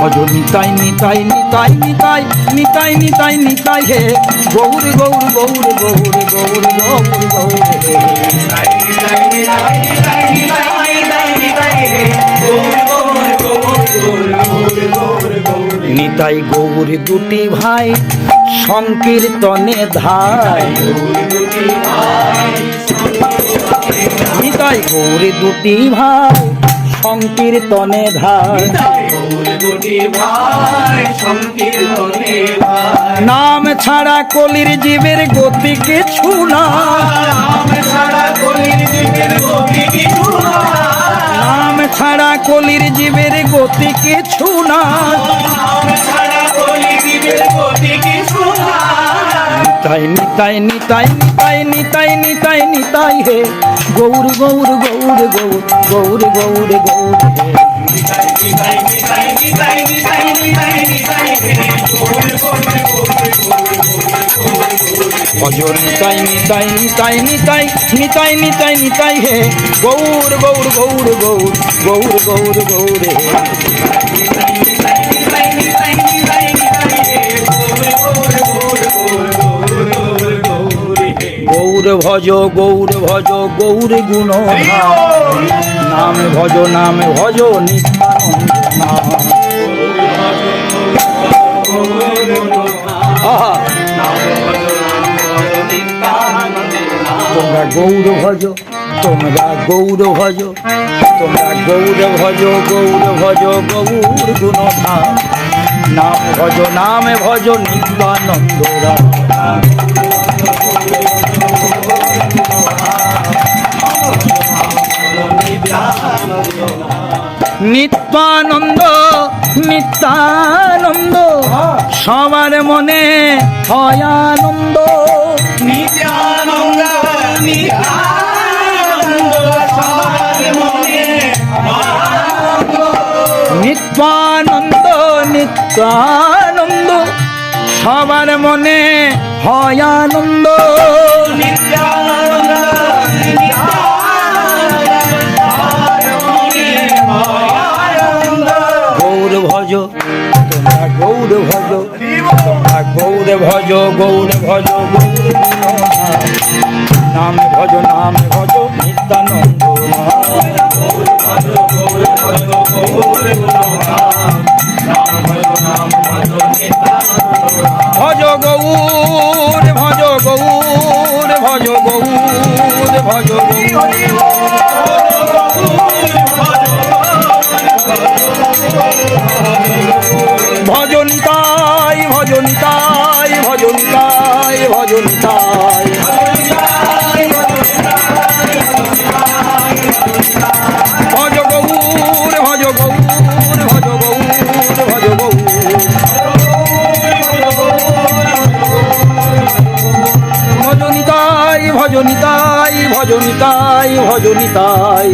ভজ নিতাই নিতাই নিতাই নিতাই নিতাই নিতাই নিতাই হে। গৌর গৌর গৌর গৌর গৌর গৌর গৌর নিতাই গৌর দুটি ভাই সংকীর্তনে ধায়। নিতাই গৌর দুটি ভাই সংকীর্তনে ধায়। নাম ছাড়া কলির জীবের গতি কিছু না। নাম ছাড়া কলির জীবের গতি কিছু না। নিতাই নিতাই নিতাই নিতাই নিতাই নিতাই নিতাই হে গৌর গৌর গৌর গৌর গৌর গৌর গৌর হে ভজন নিতাই নিতাই নিতাই নিতাই নিতাই নিতাই নিতাই হে গৌর গৌর গৌর গৌর গৌর গৌর গৌর হে ভজ গৌর ভজ গৌর গুণ নাম। ভজ নাম ভজ তোমরা গৌর ভজ, তোমরা গৌর ভজ, তোমরা গৌর ভজ গৌর ভজ গৌর গুণ নাম। ভজ নাম ভজ, নিত্যানন্দ রাম নিত্যানন্দ নিত্যানন্দ সবার মনে হয় আনন্দ নিত্যানন্দ নিত্যানন্দ নিত্যানন্দ সবার মনে হয় আনন্দ গৌর গৌর ভজ। গৌর ভজ গৌর ভজ নাম ভজ নাম ভজ, নিত্যানন্দ ভজ গৌর ভজ গৌর ভজ গৌর ভজ গৌর ভজনিতাই ভজনিতাই ভজনিতাই ভজনিতাই